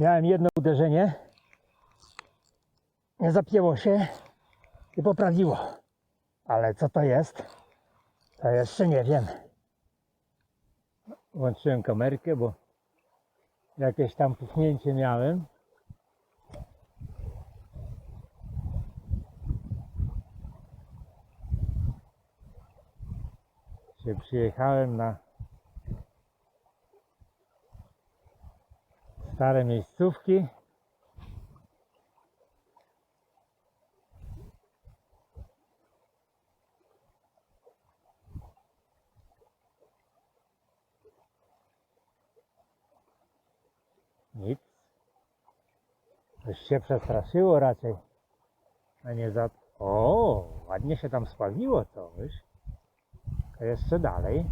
Miałem jedno uderzenie. Nie zapięło się i poprawiło. Ale co to jest? To jeszcze nie wiem. Włączyłem kamerkę, bo jakieś tam puchnięcie miałem. Się przyjechałem na stare miejscówki. Nic. Coś się przestraszyło raczej. A nie za... O, ładnie się tam spławiło coś. To jeszcze dalej.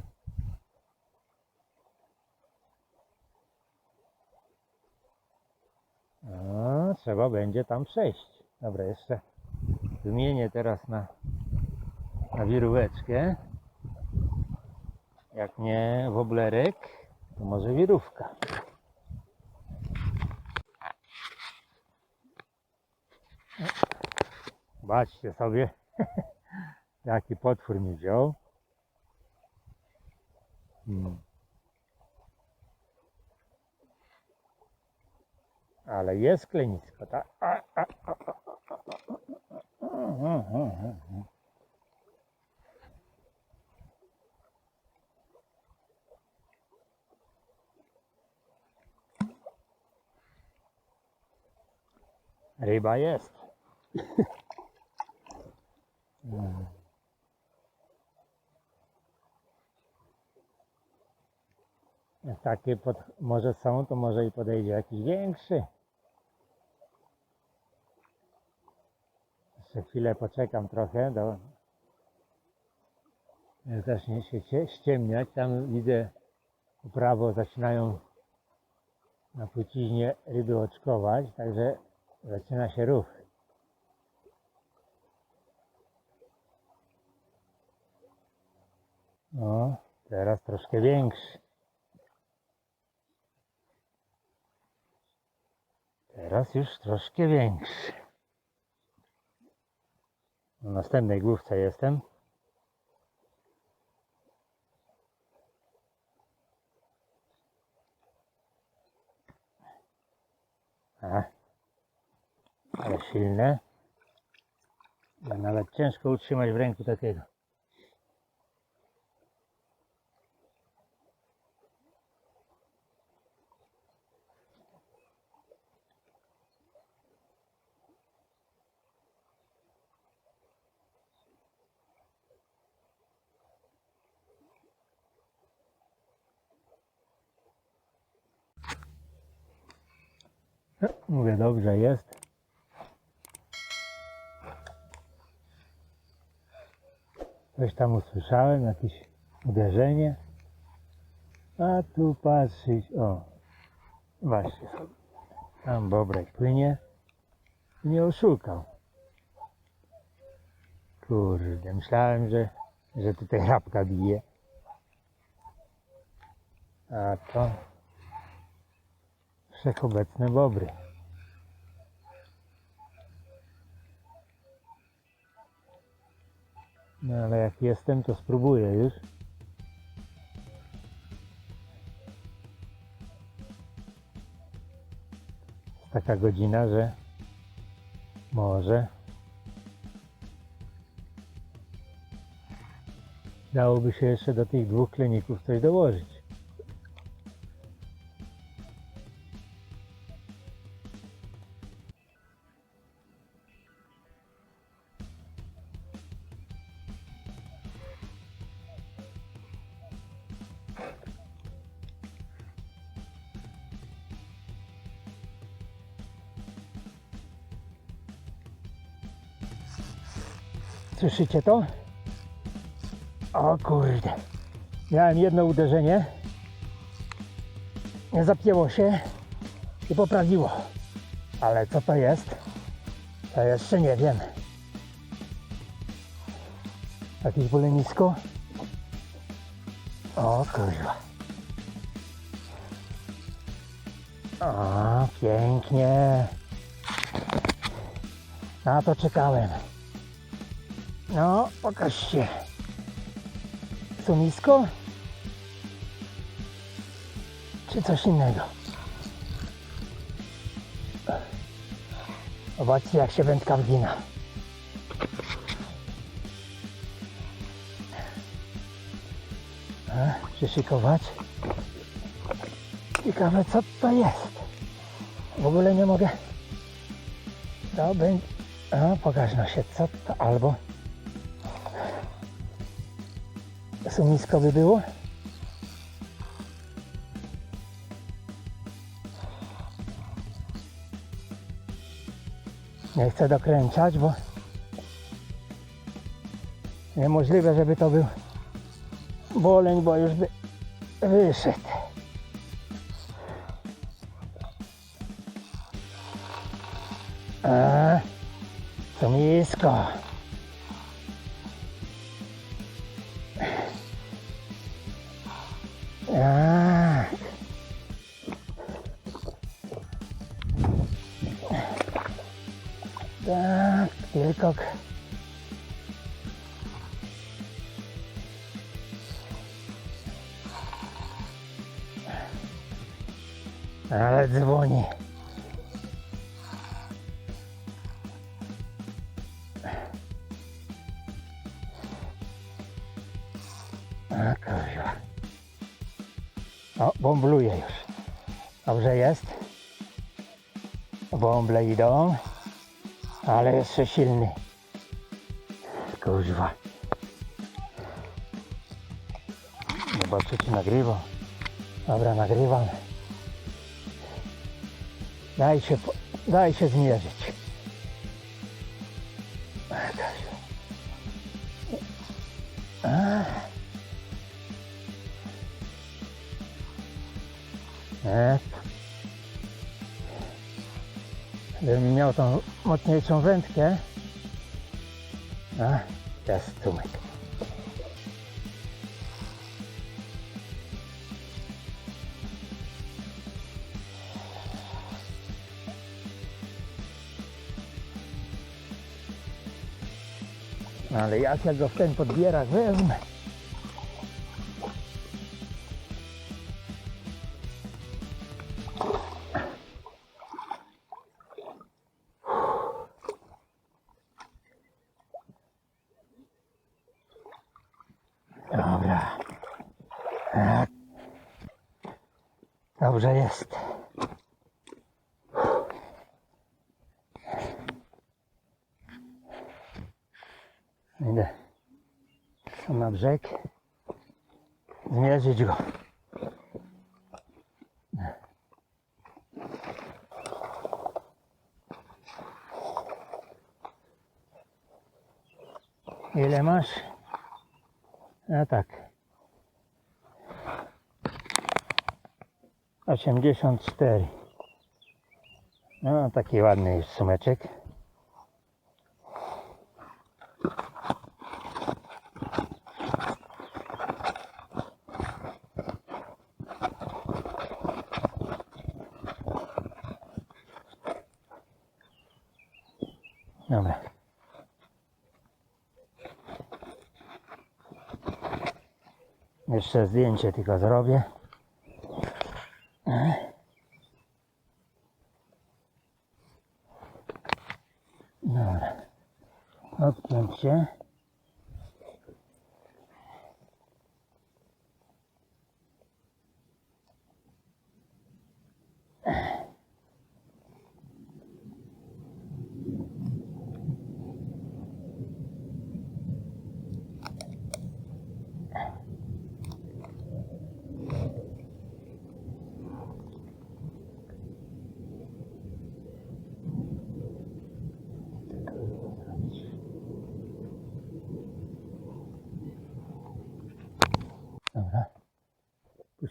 A, trzeba będzie tam przejść. Dobra, jeszcze wymienię teraz na, na wiróweczkę. Jak nie woblerek, to może wirówka. Baczcie sobie, jaki potwór mi wziął. Hmm. Ale jest klinisko, tak? A, a. Ryba jest. mm. Takie pod, może są, to może i podejdzie jakiś większy. Jeszcze chwilę poczekam trochę, do, zacznie się cie- ściemniać. Tam widzę po prawo zaczynają na płciźnie ryby oczkować, także zaczyna się ruch. No, teraz troszkę większy. Teraz już troszkę większy. Na następnej główce jestem. A, ale silne. Nawet ciężko utrzymać w ręku takiego. Mówię, dobrze jest. Coś tam usłyszałem, jakieś uderzenie. A tu patrzeć, o, właśnie sobie. Tam bobrek płynie. Nie oszukał. Kurde, myślałem, że, że tutaj chrapka bije. A to wszechobecne bobry. No ale jak jestem, to spróbuję już. Jest taka godzina, że może dałoby się jeszcze do tych dwóch kliników coś dołożyć. Słyszycie to? O kurde. Miałem jedno uderzenie. Nie zapięło się i poprawiło. Ale co to jest? To jeszcze nie wiem. Jakieś bolenisko? O kurwa. O, pięknie. Na to czekałem. No, pokaż się. Sumisko? Czy coś innego? Zobaczcie, jak się wędka wgina. A, przyszykować. Ciekawe, co to jest. W ogóle nie mogę. To będzie. A, pokaż no się, co to albo. Sumisko by było? Nie chcę dokręcać, bo niemożliwe, żeby to był boleń, bo już by wyszedł. A, to Tak, tylko... k- Ale dzwoni. A kurwa. O, bąbluje już. Dobrze jest. Bąble idą. Ale jeszcze silny. Kurwa. Zobaczcie, czy nagrywa. Dobra, nagrywam. Daj się, daj się zmierzyć. Gdybym miał tą mocniejszą wędkę. A, jest cumek. No ale jak ja go w ten podbierak wezmę? Dobrze jest. Idę na brzeg. Zmierzyć go. Ile masz? A tak. 84. No, taki ładny jest sumeczek. Dobra. Jeszcze zdjęcie tylko zrobię. Ece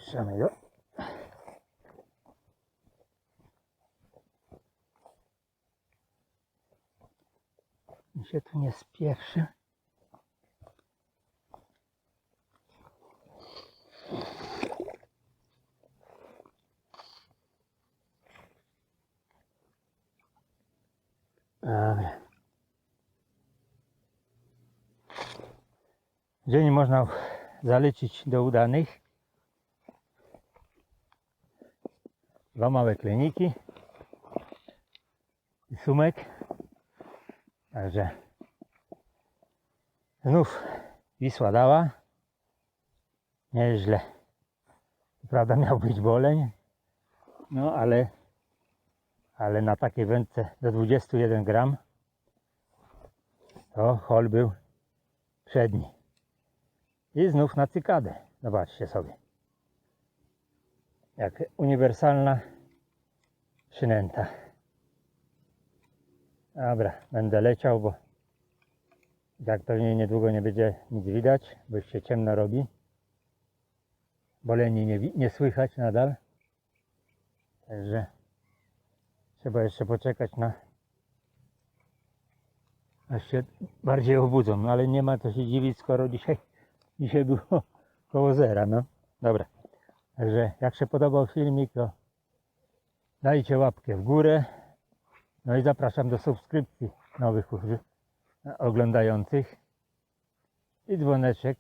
Trzymaj go. I się tu nie spieszy. Dobra. Dzień można zaliczyć do udanych. Dwa małe kliniki i sumek. Także znów Wisła dała. Nieźle. Prawda miał być boleń. No ale ale na takiej wędce do 21 gram to hol był przedni. I znów na cykadę. Zobaczcie sobie. Jak uniwersalna przynęta. Dobra, będę leciał, bo jak pewnie niedługo nie będzie nic widać, bo już się ciemno robi. Boleni nie, nie słychać nadal. Także trzeba jeszcze poczekać na aż się bardziej obudzą, no ale nie ma co się dziwić, skoro dzisiaj, dzisiaj było koło zera, no. Dobra. Także jak się podobał filmik, to dajcie łapkę w górę. No i zapraszam do subskrypcji nowych oglądających. I dzwoneczek,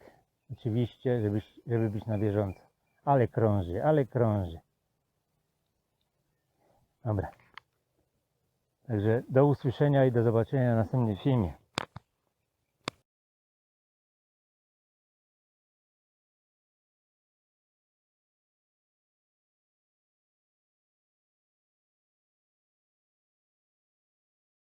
oczywiście, żeby, żeby być na bieżąco. Ale krąży, ale krąży. Dobra. Także do usłyszenia i do zobaczenia w następnym filmie.